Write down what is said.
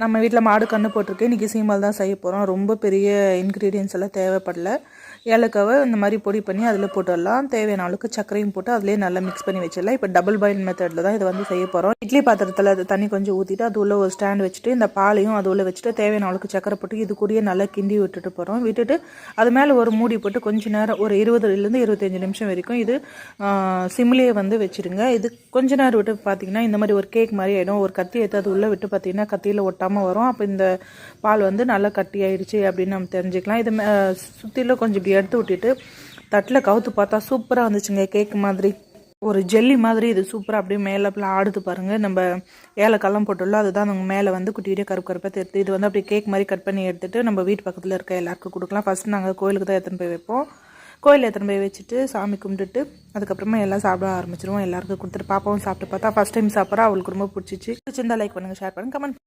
நம்ம வீட்டில் மாடு கன்று போட்டிருக்கு. இன்றைக்கி சீமல் தான் செய்ய போகிறோம் ரொம்ப பெரிய இன்க்ரீடியன்ஸ் எல்லாம் தேவைப்படல. ஏலக்காவை இந்த மாதிரி பொடி பண்ணி அதில் போட்டுடலாம். தேவையான அளவுக்கு சர்க்கரையும் போட்டு அதிலே நல்லா மிக்ஸ் பண்ணி வச்சிடலாம். இப்போ டபுள் பாயில் மெத்தடில் தான் இதை வந்து செய்ய போகிறோம் இட்லி பாத்திரத்தில் அது தண்ணி கொஞ்சம் ஊற்றிட்டு அது உள்ள ஒரு ஸ்டாண்ட் வச்சுட்டு இந்த பாலையும் அது உள்ள வச்சுட்டு தேவையான அளவுக்கு சர்க்கரை போட்டு இது கூடயே நல்லா கிண்டி விட்டுட்டு போகிறோம் விட்டுட்டு அது மேலே ஒரு மூடி போட்டு கொஞ்ச நேரம் ஒரு இருபதுலேருந்து இருபத்தஞ்சி நிமிஷம் வரைக்கும் இது சிம்லேயே வந்து வச்சுருங்க. இது கொஞ்ச நேரம் விட்டு பார்த்தீங்கன்னா இந்த மாதிரி ஒரு கேக் மாதிரி ஆகிடும் ஒரு கத்தி எடுத்து அது உள்ளே விட்டு பார்த்தீங்கன்னா கத்தியில் ஒட்டாமல் வரும். அப்போ இந்த பால் வந்து நல்லா கட்டி ஆயிடுச்சு அப்படின்னு நம்ம தெரிஞ்சுக்கலாம். இது சுற்றிலும் கொஞ்சம் இப்படி எடுத்து விட்டுட்டு தட்டில் கவுத்து பார்த்தா சூப்பராக வந்துச்சுங்க. கேக் மாதிரி. ஒரு ஜெல்லி மாதிரி இது சூப்பராக அப்படியே மேலே அப்படிலாம் ஆடுது பாருங்கள் நம்ம ஏலக்காலாம் போட்டுள்ள அதுதான் அவங்க மேலே வந்து குட்டி கருப்பு கருப்பாக தெரித்து இது வந்து அப்படியே கேக் மாதிரி கட் பண்ணி எடுத்துகிட்டு நம்ம வீட்டு பக்கத்தில் இருக்க எல்லாருக்கும் கொடுக்கலாம். ஃபஸ்ட் நாங்கள் கோயிலுக்கு தான் எடுத்துன்னு போய் வைப்போம். கோயில் எத்தனை போய் வச்சுட்டு சாமி கும்பிட்டுட்டு அதுக்கப்புறமா எல்லாம் சாப்பிட ஆரம்பிச்சிருவோம். எல்லாருக்கும் கொடுத்துட்டு பாப்பாவும் சாப்பிட்டு பார்த்தா ஃபஸ்ட் டைம் சாப்பிட்றா அவளுக்கு ரொம்ப பிடிச்சிச்சு. பிடிச்சிருந்தா லைக் பண்ணுங்கள் ஷேர் பண்ணுங்கள் கமெண்ட்